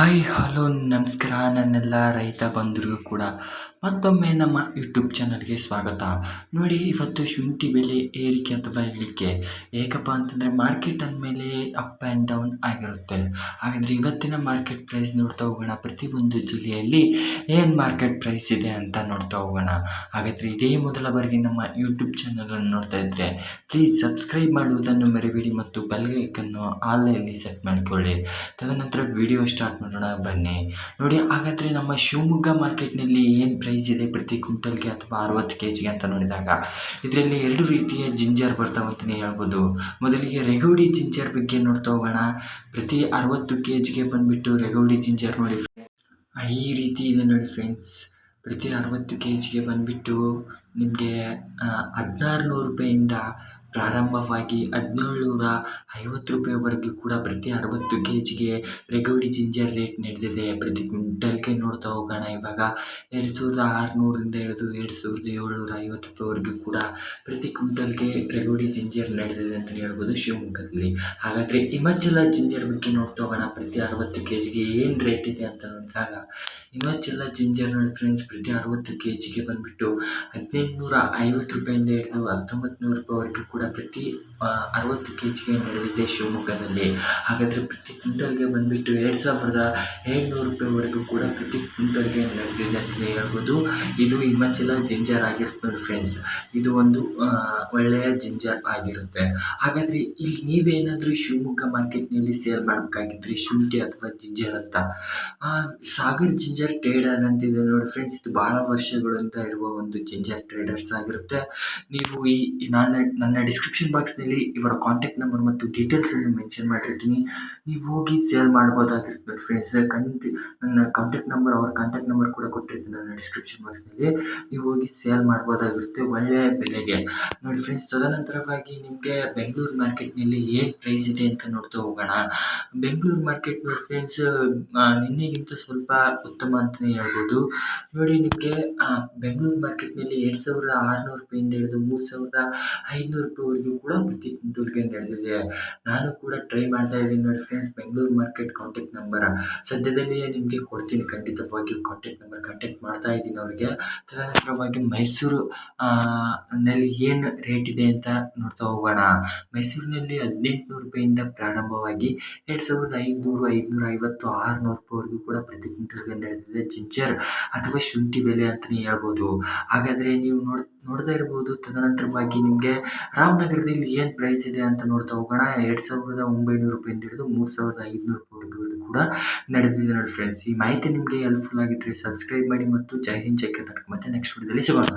Hi, hello, ನಮಸ್ಕಾರ. ನನ್ನೆಲ್ಲ ರೈತ ಬಂಧುರಿಗೂ ಕೂಡ ಮತ್ತೊಮ್ಮೆ ನಮ್ಮ ಯೂಟ್ಯೂಬ್ ಚಾನಲ್ಗೆ ಸ್ವಾಗತ. ನೋಡಿ, ಇವತ್ತು ಶುಂಠಿ ಬೆಲೆ ಏರಿಕೆ ಅಥವಾ ಇಳಿಕೆ ಏಕಪ್ಪ ಅಂತಂದರೆ ಮಾರ್ಕೆಟ್ ಅಂದಮೇಲೆ ಅಪ್ ಆ್ಯಂಡ್ ಡೌನ್ ಆಗಿರುತ್ತೆ. ಹಾಗಾದರೆ ಇವತ್ತಿನ ಮಾರ್ಕೆಟ್ ಪ್ರೈಸ್ ನೋಡ್ತಾ ಹೋಗೋಣ. ಪ್ರತಿಯೊಂದು ಜಿಲ್ಲೆಯಲ್ಲಿ ಏನು ಮಾರ್ಕೆಟ್ ಪ್ರೈಸ್ ಇದೆ ಅಂತ ನೋಡ್ತಾ ಹೋಗೋಣ. ಹಾಗಾದರೆ ಇದೇ ಮೊದಲ ಬಾರಿಗೆ ನಮ್ಮ ಯೂಟ್ಯೂಬ್ ಚಾನಲನ್ನು ನೋಡ್ತಾ ಇದ್ದರೆ ಪ್ಲೀಸ್ ಸಬ್ಸ್ಕ್ರೈಬ್ ಮಾಡುವುದನ್ನು ಮರಿಬೇಡಿ ಮತ್ತು ಬೆಲ್ಗೈಕನ್ನು ಆನ್ಲೈನಲ್ಲಿ ಸೆಟ್ ಮಾಡಿಕೊಳ್ಳಿ. ತದನಂತರ ವಿಡಿಯೋ ಸ್ಟಾರ್ಟ್ ಮಾಡೋಣ ಬನ್ನಿ. ನೋಡಿ, ಹಾಗಾದರೆ ನಮ್ಮ ಶಿವಮೊಗ್ಗ ಮಾರ್ಕೆಟ್ನಲ್ಲಿ ಏನು ಪ್ರೈಸ್ ಇದೆ ಪ್ರತಿ ಕ್ವಿಂಟಲ್ಗೆ ಅಥವಾ ಅರವತ್ತು ಕೆ ಜಿಗೆ ಅಂತ ನೋಡಿದಾಗ? ಇದರಲ್ಲಿ ಎರಡು ರೀತಿಯ ಜಿಂಜರ್ ಬರ್ತಾವೆ ಅಂತಲೇ ಹೇಳ್ಬೋದು. ಮೊದಲಿಗೆ ರೆಗೌಡಿ ಜಿಂಜರ್ ಬಗ್ಗೆ ನೋಡ್ತಾ ಹೋಗೋಣ. ಪ್ರತಿ ಅರವತ್ತು ಕೆ ಜಿಗೆ ಬಂದುಬಿಟ್ಟು ರೆಗೌಡಿ ಜಿಂಜರ್ ನೋಡಿ ಈ ರೀತಿ ಇದೆ ನೋಡಿ ಫ್ರೆಂಡ್ಸ್ ಪ್ರತಿ ಅರವತ್ತು ಕೆ ಜಿಗೆ ಬಂದುಬಿಟ್ಟು ನಿಮಗೆ ಹದಿನಾರು ನೂರು ರೂಪಾಯಿಂದ ಪ್ರಾರಂಭವಾಗಿ ಹದಿನೇಳು ನೂರ ಐವತ್ತು ರೂಪಾಯಿವರೆಗೂ ಕೂಡ ಪ್ರತಿ ಅರವತ್ತು ಕೆ ಜಿಗೆ ರೆಗೋಡಿ ಜಿಂಜರ್ ರೇಟ್ ನಡೆದಿದೆ. ಪ್ರತಿ ಕ್ವಿಂಟಲ್ಗೆ ನೋಡ್ತಾ ಹೋಗೋಣ. ಇವಾಗ ಎರಡು ಸಾವಿರದ ಆರುನೂರಿಂದ ಹಿಡಿದು ಎರಡು ಸಾವಿರದ ಏಳ್ನೂರ ಐವತ್ತು ರೂಪಾಯಿವರೆಗೂ ಕೂಡ ಪ್ರತಿ ಕ್ವಿಂಟಲ್ಗೆ ರೆಗೋಡಿ ಜಿಂಜರ್ ನಡೆದಿದೆ ಅಂತಲೇ ಹೇಳ್ಬೋದು ಶಿವಮೊಗ್ಗದಲ್ಲಿ. ಹಾಗಾದರೆ ಹಿಮಾಚಲ ಜಿಂಜರ್ ಬಗ್ಗೆ ನೋಡ್ತಾ ಹೋಗೋಣ. ಪ್ರತಿ ಅರವತ್ತು ಕೆ ಜಿಗೆ ಏನು ರೇಟ್ ಇದೆ ಅಂತ ನೋಡಿದಾಗ ಹಿಮಾಚಲ ಜಿಂಜರ್ ನೋಡಿ ಫ್ರೆಂಡ್ಸ್, ಪ್ರತಿ ಅರವತ್ತು ಕೆ ಜಿಗೆ ಬಂದುಬಿಟ್ಟು ಹದಿನೆಂಟುನೂರ ಐವತ್ತು ರೂಪಾಯಿಂದ ಹಿಡಿದು ಹತ್ತೊಂಬತ್ತು ನೂರು ರೂಪಾಯಿವರೆಗೂ ಕೂಡ ಪ್ರತಿ ಅರವತ್ತು ಕೆ ಜಿಗೆ ನಡೆದಿದೆ ಶಿವಮೊಗ್ಗದಲ್ಲಿ. ಹಾಗಾದರೆ ಪ್ರತಿ ಕ್ವಿಂಟಲ್ಗೆ ಬಂದುಬಿಟ್ಟು ಎರಡು ಸಾವಿರದ ಏಳ್ನೂರು ರೂಪಾಯಿವರೆಗೂ ಕೂಡ ಪ್ರತಿ ಕ್ವಿಂಟಲ್ಗೆ ನಡೆದಿದೆ ಅಂತಲೇ ಹೇಳ್ಬೋದು. ಇದು ಹಿಮಾಚಲ ಜಿಂಜರ್ ಆಗಿರುತ್ತೆ ನೋಡಿ ಫ್ರೆಂಡ್ಸ್ ಇದು ಒಂದು ಒಳ್ಳೆಯ ಜಿಂಜರ್ ಆಗಿರುತ್ತೆ. ಹಾಗಾದರೆ ಇಲ್ಲಿ ನೀವೇನಾದರೂ ಶಿವಮೊಗ್ಗ ಮಾರ್ಕೆಟ್ನಲ್ಲಿ ಸೇಲ್ ಮಾಡಬೇಕಾಗಿದ್ರೆ ಶುಂಠಿ ಅಥವಾ ಜಿಂಜರ್ ಅಂತ. ಸಾಗರ್ ಜಿಂಜರ್ ಟ್ರೇಡರ್ ಅಂತಿದೆ ನೋಡಿ ಫ್ರೆಂಡ್ಸ್ ಇದು ಭಾಳ ವರ್ಷಗಳಿಂದ ಇರುವ ಒಂದು ಜಿಂಜರ್ ಟ್ರೇಡರ್ಸ್ ಆಗಿರುತ್ತೆ. ನೀವು ಈ ನಾನು ನನ್ನ ಡಿಸ್ಕ್ರಿಪ್ಷನ್ ಬಾಕ್ಸ್ನಲ್ಲಿ ಇವರ ಕಾಂಟ್ಯಾಕ್ಟ್ ನಂಬರ್ ಮತ್ತು ಡೀಟೇಲ್ಸನ್ನು ಮೆನ್ಷನ್ ಮಾಡಿರ್ತೀನಿ. ನೀವು ಹೋಗಿ ಸೇಲ್ ಮಾಡ್ಬೋದಾಗಿರುತ್ತೆ ನೋಡಿ ಫ್ರೆಂಡ್ಸ್ ಖಂಡಿತ ನನ್ನ ಕಾಂಟ್ಯಾಕ್ಟ್ ನಂಬರ್ ಅವ್ರ ಕಾಂಟ್ಯಾಕ್ಟ್ ನಂಬರ್ ಕೂಡ ಕೊಟ್ಟಿರ್ತೀನಿ ನನ್ನ ಡಿಸ್ಕ್ರಿಪ್ಷನ್ ಬಾಕ್ಸ್ನಲ್ಲಿ ನೀವು ಹೋಗಿ ಸೇಲ್ ಮಾಡ್ಬೋದಾಗಿರುತ್ತೆ ಒಳ್ಳೆಯ ಬೆಲೆಗೆ. ನೋಡಿ ಫ್ರೆಂಡ್ಸ್ ತದನಂತರವಾಗಿ ನಿಮಗೆ ಬೆಂಗಳೂರು ಮಾರ್ಕೆಟ್ನಲ್ಲಿ ಏನು ಪ್ರೈಸ್ ಇದೆ ಅಂತ ನೋಡ್ತಾ ಹೋಗೋಣ. ಬೆಂಗಳೂರು ಮಾರ್ಕೆಟ್ ನೋಡಿ ಫ್ರೆಂಡ್ಸ್ ನಿನ್ನೆಗಿಂತ ಸ್ವಲ್ಪ ಉತ್ತಮ ಅಂತಲೇ ಹೇಳ್ಬೋದು. ನೋಡಿ ನಿಮಗೆ ಬೆಂಗಳೂರು ಮಾರ್ಕೆಟ್ನಲ್ಲಿ ಎರಡು ಸಾವಿರದ ಆರುನೂರು ರೂಪಾಯಿಂದ ಹಿಡಿದು ಮೂರು ಸಾವಿರದ ಐದುನೂರು ರೂಪಾಯಿವರೆಗೂ ಕೂಡ ಪ್ರತಿ ಕ್ವಿಂಟಲ್ಗೆ ನಡೆದಿದೆ ನಾನು ಕೂಡ ಟ್ರೈ ಮಾಡ್ತಾ ಇದ್ದೀನಿ ನೋಡಿ friends Bengaluru market contact number ಸದ್ಯದಲ್ಲಿಯೇ ನಿಮಗೆ ಕೊಡ್ತೀನಿ ಖಂಡಿತವಾಗಿ ಕಾಂಟ್ಯಾಕ್ಟ್ ನಂಬರ್ ಕಾಂಟ್ಯಾಕ್ಟ್ ಮಾಡ್ತಾ ಇದ್ದೀನಿ ಅವರಿಗೆ. ತದನಂತರವಾಗಿ ಮೈಸೂರು ನಲ್ಲಿ ಏನು ರೇಟ್ ಇದೆ ಅಂತ ನೋಡ್ತಾ ಹೋಗೋಣ. ಮೈಸೂರಿನಲ್ಲಿ ಹದಿನೆಂಟುನೂರು ರೂಪಾಯಿಂದ ಪ್ರಾರಂಭವಾಗಿ ಎರಡು ಸಾವಿರದ ಐನೂರು ಐದುನೂರ ಐವತ್ತು, ಆರುನೂರು ರೂಪಾಯಿವರೆಗೂ ಕೂಡ ಪ್ರತಿ ಕ್ವಿಂಟಲ್ಗೆ ನಡೆದಿದೆ ಜಿಂಜರ್ ಅಥವಾ ಶುಂಠಿ ಬೆಲೆ ಅಂತಲೇ ಹೇಳ್ಬೋದು. ಹಾಗಾದರೆ ನೀವು ನೋಡ್ ನೋಡ್ತಾ ಇರ್ಬೋದು. ತದನಂತರವಾಗಿ ನಿಮಗೆ ರಾಮನಗರದಲ್ಲಿ ಏನು ಪ್ರೈಸ್ ಇದೆ ಅಂತ ನೋಡ್ತಾ ಹೋಗೋಣ. ಎರಡು ಸಾವಿರದ ಒಂಬೈನೂರು ರೂಪಾಯಿಂದ ಹಿಡಿದು ಮೂರು ಸಾವಿರದ ಐದುನೂರು ರೂಪಾಯಿವರೆಗೂ ಕೂಡ ನಡೆದಿದೆ ನೋಡಿ ಫ್ರೆಂಡ್ಸ್ ಈ ಮಾಹಿತಿ ನಿಮಗೆ ಹೆಲ್ಪ್ಫುಲ್ ಆಗಿದ್ದರೆ ಸಬ್ಸ್ಕ್ರೈಬ್ ಮಾಡಿ ಮತ್ತು ಜೈ ಹಿಂದ್, ಜೈ ಕರ್ನಾಟಕ. ಮತ್ತೆ ನೆಕ್ಸ್ಟ್ ವಿಡಿಯೋದಲ್ಲಿ ಸಿಗೋಣ.